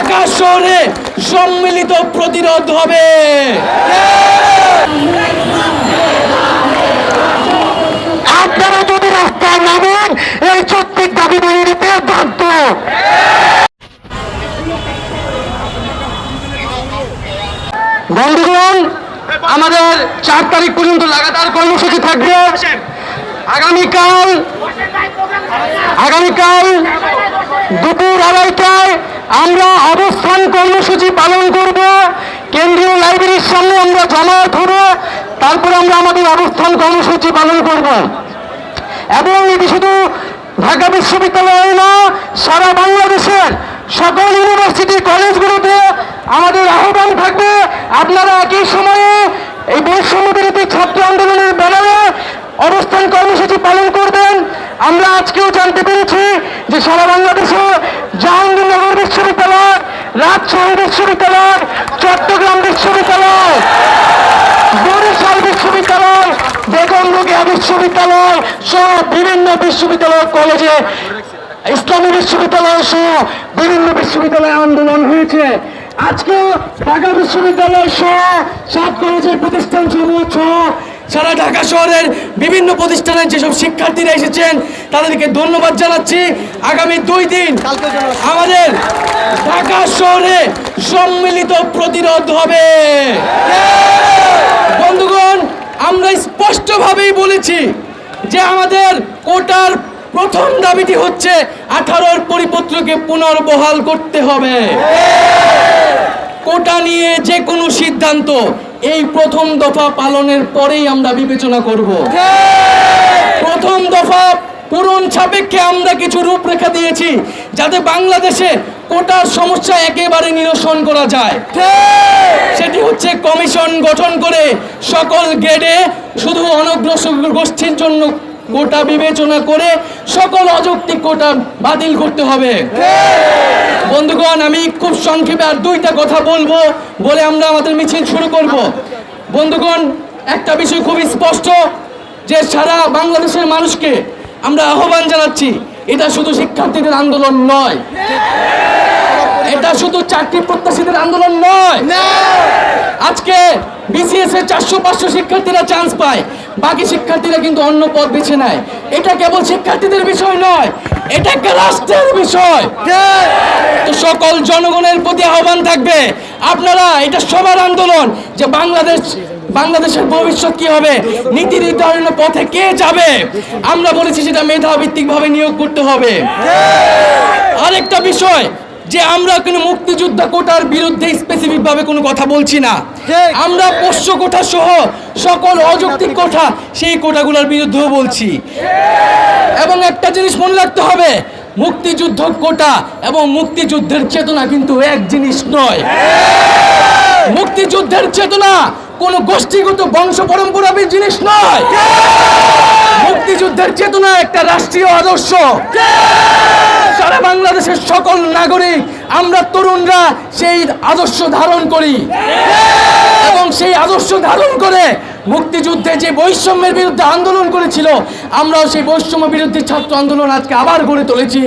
ঢাকা শহরে সম্মিলিত প্রতিরোধ হবে। আপনারা যদি রাস্তায় নামেন, এই চুক্তির দাবি মেনে নিতে বাধ্য। বন্ধুগণ, আমাদের চার তারিখ পর্যন্ত লাগাতার কর্মসূচি থাকবে। আগামীকাল আগামীকাল দুপুর আড়াইটায় আমরা অবস্থান কর্মসূচি পালন করব। কেন্দ্রীয় লাইব্রেরির সামনে আমরা জমায়েত হব, তারপরে আমরা আমাদের অবস্থান কর্মসূচি পালন করব। এবং এটি শুধু ঢাকা বিশ্ববিদ্যালয় না, সারা বাংলাদেশের সকল ইউনিভার্সিটি, কলেজগুলোতে আমাদের আহ্বান থাকবে। আপনারা একই সময়ে এই বৈষম্য বিরোধী ছাত্র আন্দোলনের ব্যানারে অবস্থান কর্মসূচি পালন করবেন। আমরা আজকেও জানতে পেরেছি যে সারা বাংলাদেশে জাহাঙ্গীরনগর বিশ্ববিদ্যালয়, রাজশাহী বিশ্ববিদ্যালয়, চট্টগ্রাম বিশ্ববিদ্যালয়, বরিশাল বিশ্ববিদ্যালয়, বেগম বিশ্ববিদ্যালয় সহ বিভিন্ন বিশ্ববিদ্যালয় কলেজে ইসলামী বিশ্ববিদ্যালয় সহ বিভিন্ন বিশ্ববিদ্যালয়ে আন্দোলন হয়েছে। আজকে ঢাকা বিশ্ববিদ্যালয় সহ সব কলেজের প্রতিষ্ঠান সমূহ সহ সারা ঢাকা শহরের বিভিন্ন প্রতিষ্ঠানের যেসব শিক্ষার্থীরা এসেছেন তাদেরকে ধন্যবাদ জানাচ্ছি। আগামী দুই দিন আমাদের ঢাকা শহরে সম্মিলিত প্রতিরোধ হবে। বন্ধুগণ আমরা স্পষ্টভাবেই বলেছি যে আমাদের কোটার প্রথম দাবিটি হচ্ছে আঠারোর পরিপত্রকে পুনর্বহাল করতে হবে। কোটা নিয়ে যে কোনো সিদ্ধান্ত এই প্রথম দফা পালনের পরেই আমরা বিবেচনা করব। প্রথম দফা পূরণ সাপেক্ষে আমরা কিছু রূপরেখা দিয়েছি যাতে বাংলাদেশে কোটার সমস্যা একেবারে নিরসন করা যায়। সেটি হচ্ছে কমিশন গঠন করে সকল গ্রেডে শুধু অনগ্রসর গোষ্ঠীর জন্য কোটা বিবেচনা করে সকল অযৌক্তিক কোটা বাতিল করতে হবে। বন্ধুগণ আমি খুব সংক্ষেপে আর দুইটা কথা বলব বলে আমরা আমাদের মিছিল শুরু করব। বন্ধুগণ একটা বিষয় খুবই স্পষ্ট যে সারা বাংলাদেশের মানুষকে আমরা আহ্বান জানাচ্ছি এটা শুধু শিক্ষার্থীদের আন্দোলন নয়। এটা শুধু চাকরি প্রত্যাশীদের আন্দোলন নয়। আজকে বিসিএস এর চারশো পাঁচশো শিক্ষার্থীরা চান্স পায় বাকি শিক্ষার্থীরা কিন্তু অন্য পথ বেছে নেয়। এটা কেবল শিক্ষার্থীদের বিষয় নয় এটা একটা রাষ্ট্রের বিষয়। তো সকল জনগণের প্রতি আহ্বান থাকবে। আপনারা এটা সবার আন্দোলন যে বাংলাদেশ বাংলাদেশের ভবিষ্যৎ কি হবে নীতি নির্ধারণের পথে কে যাবে আমরা বলেছি সেটা মেধাভিত্তিকভাবে ভাবে নিয়োগ করতে হবে। আরেকটা বিষয় যে আমরা কোনো মুক্তিযোদ্ধা কোটার বিরুদ্ধে স্পেসিফিক ভাবে কোনো কথা বলছি না। আমরা পোষ্য কোটা সহ সকল অযৌক্তিক কোঠা সেই কোটাগুলোর বিরুদ্ধেও বলছি। এবং একটা জিনিস মনে রাখতে হবে মুক্তিযুদ্ধ কোটা এবং মুক্তিযুদ্ধের চেতনা কিন্তু এক জিনিস নয়। মুক্তিযুদ্ধের চেতনা কোনো গোষ্ঠীগত বংশ পরম্পরাবী জিনিস নয়। মুক্তিযুদ্ধের চেতনা একটা রাষ্ট্রীয় আদর্শ। সারা বাংলাদেশের সকল নাগরিক, আমরা তরুণরা সেই আদর্শ ধারণ করি। এবং সেই আদর্শ ধারণ করে মুক্তিযুদ্ধে যে বৈষম্যের বিরুদ্ধে আন্দোলন করেছিল, আমরাও সেই বৈষম্য বিরুদ্ধে ছাত্র আন্দোলন আজকে আবার গড়ে তুলেছি।